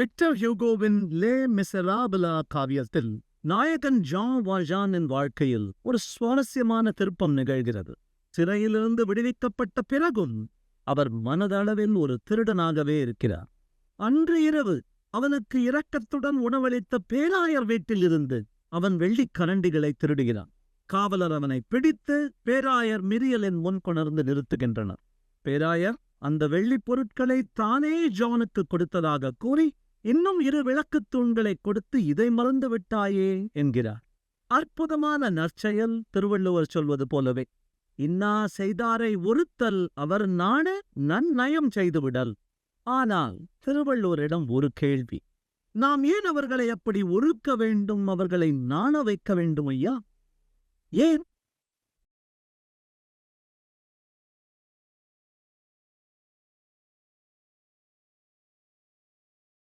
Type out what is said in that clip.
Victor ஹியூகோவின் லே மிசராபிலா காவியத்தில் நாயகன் John வாஜானின் வாழ்க்கையில் ஒரு சுவாரஸ்யமான திருப்பம் நிகழ்கிறது. சிறையிலிருந்து விடுவிக்கப்பட்ட பிறகும் அவர் மனதளவில் ஒரு திருடனாகவே இருக்கிறார். அன்று இரவு அவனுக்கு இரக்கத்துடன் உணவளித்த பேராயர் வீட்டில் இருந்து அவன் வெள்ளிக் கரண்டிகளை திருடுகிறான். காவலர் அவனை பிடித்து பேராயர் மிரியலின் முன் கொணர்ந்து நிறுத்துகின்றனர். பேராயர் அந்த வெள்ளிப் பொருட்களை தானே ஜானுக்கு கொடுத்ததாக கூறி இன்னும் இரு விளக்குத் தூண்களை கொடுத்து இதை மறந்து விட்டாயே என்கிறார். அற்புதமான நற்செயல் திருவள்ளுவர் சொல்வது போலவே. இன்னா செய்தாரை ஒருத்தல் அவர் நாண நன்னயம் செய்துவிடல். ஆனால் திருவள்ளுவரிடம் ஒரு கேள்வி. நாம் ஏன் அவர்களை அப்படி ஒழுக்க வேண்டும்? அவர்களை நாண வைக்க வேண்டும் ஐயா? ஏன்?